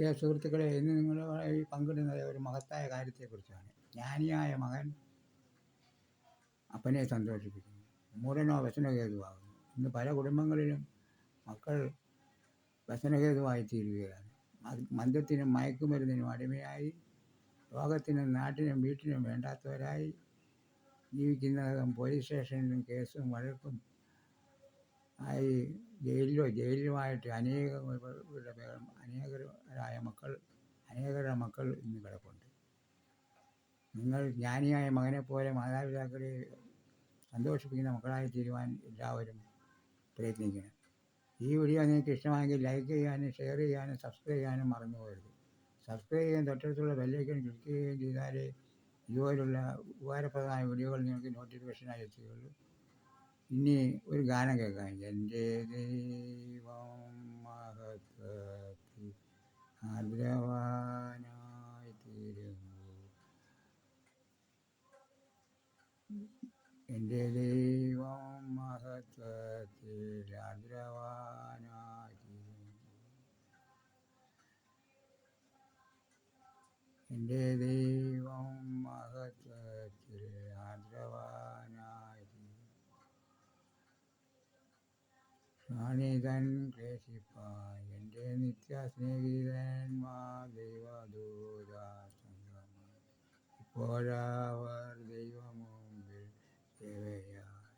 പ്രിയ സുഹൃത്തുക്കളെ ഇന്ന് നിങ്ങളുമായി പങ്കിടുന്നത് ഒരു മഹത്തായ കാര്യത്തെക്കുറിച്ചാണ്. ജ്ഞാനിയായ മകൻ അപ്പനെ സന്തോഷിപ്പിക്കുന്നു. മൂടനോ വ്യസനഹേതുവാകുന്നു. ഇന്ന് പല കുടുംബങ്ങളിലും മക്കൾ വ്യസനഹേതുവായി തീരുകയാണ് മന്ദത്തിനും മയക്കുമരുന്നിനും അടിമയായി ലോകത്തിനും നാട്ടിനും വീട്ടിനും വേണ്ടാത്തവരായി ജീവിക്കുന്നതും പോലീസ് സ്റ്റേഷനിലും കേസും വഴക്കും ആയി ജയിലിലോ ജയിലുമായിട്ട് പേർ അനേകരായ മക്കൾ അനേകരുടെ മക്കൾ ഇന്ന് കിടപ്പുണ്ട്. നിങ്ങൾ ജ്ഞാനിയായ മകനെ പോലെ മാതാപിതാക്കളെ സന്തോഷിപ്പിക്കുന്ന മക്കളായി തീരുവാൻ എല്ലാവരും പ്രയത്നിക്കണം. ഈ വീഡിയോ നിങ്ങൾക്ക് ഇഷ്ടമായെങ്കിൽ ലൈക്ക് ചെയ്യാനും ഷെയർ ചെയ്യാനും സബ്സ്ക്രൈബ് ചെയ്യാനും മറന്നു പോകരുത്. സബ്സ്ക്രൈബ് ചെയ്യാൻ തൊട്ടടുത്തുള്ള ബെല്ലൈക്കൺ ക്ലിക്ക് ചെയ്യുകയും ചെയ്താലേ ഇതുപോലുള്ള ഉപകാരപ്രദമായ വീഡിയോകൾ നിങ്ങൾക്ക് നോട്ടിഫിക്കേഷനായി എത്തുകയുള്ളൂ ഇനി ഒരു ഗാനം കേൾക്കാം. എന്റെ ദൈവം മഹത്വത്തിൽ ആദരവാനായി തീരുന്നു. എന്റെ ദൈവം മഹത്വത്തിൽ ആദരവാനായി തീരുന്നു. എന്റെ ദൈവം മഹത്വത്തിൽ ആദരവാനായി തീരുന്നു ക്ഷണിതൻ ക്ലേശിപ്പാൻ. എന്റെ നിത്യ സ്നേഹിതന്മാർ ദൈവദൂത സംഘമായി ഇപ്പോഴവർ ദൈവമുമ്പിൽ സേവയായി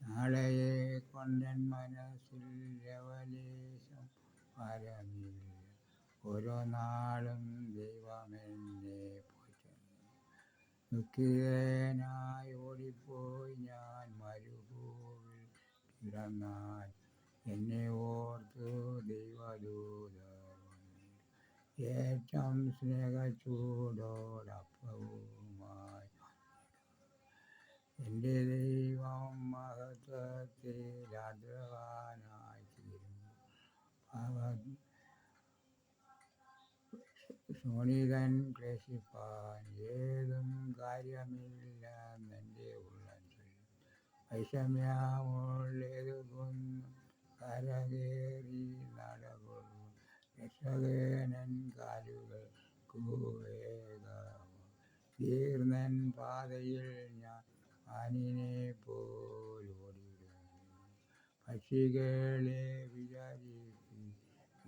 നാളെയെ കൊണ്ടൻ മനസ്സിൽ ലവലേശം പരമില്ല ഓരോ നാളും ദൈവമെന്നെ പോറ്റുന്നു. ദുഃഖിതനായി ഏറ്റവും സ്നേഹച്ചൂടോടപ്പവുമായി എന്റെ ദൈവം മഹത്വത്തിൽ ആദരവാനായി തീരുന്നു ശോണിതൻ ക്ലേശിപ്പാൻ ഏതും കാര്യമില്ലെന്നെന്റെ ഉള്ളം ചൊല്ലും വൈഷമ്യമുള്ളതുകൊന്നും കരകേറി നടകൊള്ളു രക്ഷകനൻ കാലുകൾക്കു വേഗമോ തീർന്നൻ പാതയിൽ ഞാൻ മാനിനെ പോലോടിടുന്നു പക്ഷികളെ വിചാരിപ്പി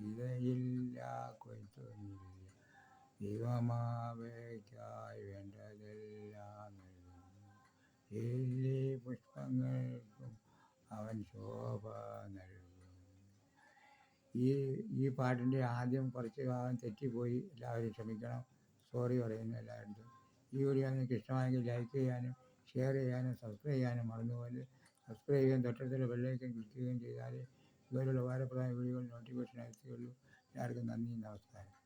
ഇതയില്ല കൊയ്ത്തൊന്നില്ല ദൈവമാവയ്ക്കായി വേണ്ടതെല്ലാം നൽകുന്നു. എല്ലാ ഈ ഈ പാട്ടിന്റെ ആദ്യം കുറച്ച് ഭാഗം തെറ്റിപ്പോയി. എല്ലാവരും ക്ഷമിക്കണം. സോറി പറയുന്നു എല്ലാവരും ഈ വീഡിയോ നിങ്ങൾക്ക് ഇഷ്ടമായെങ്കിൽ ലൈക്ക് ചെയ്യാനും ഷെയർ ചെയ്യാനും സബ്സ്ക്രൈബ് ചെയ്യാനും മറന്നുപോലെ സബ്സ്ക്രൈബ് ചെയ്യാൻ തൊട്ടടുത്തുള്ള ബെല്ലൈക്കൻ ക്ലിക്ക് ചെയ്യുകയും ചെയ്താൽ ഇതുപോലുള്ള ഉപകാരപ്രദമായ വീഡിയോകൾ നോട്ടിഫിക്കേഷൻ എത്തുകയുള്ളൂ എല്ലാവർക്കും നന്ദി നമസ്കാരം.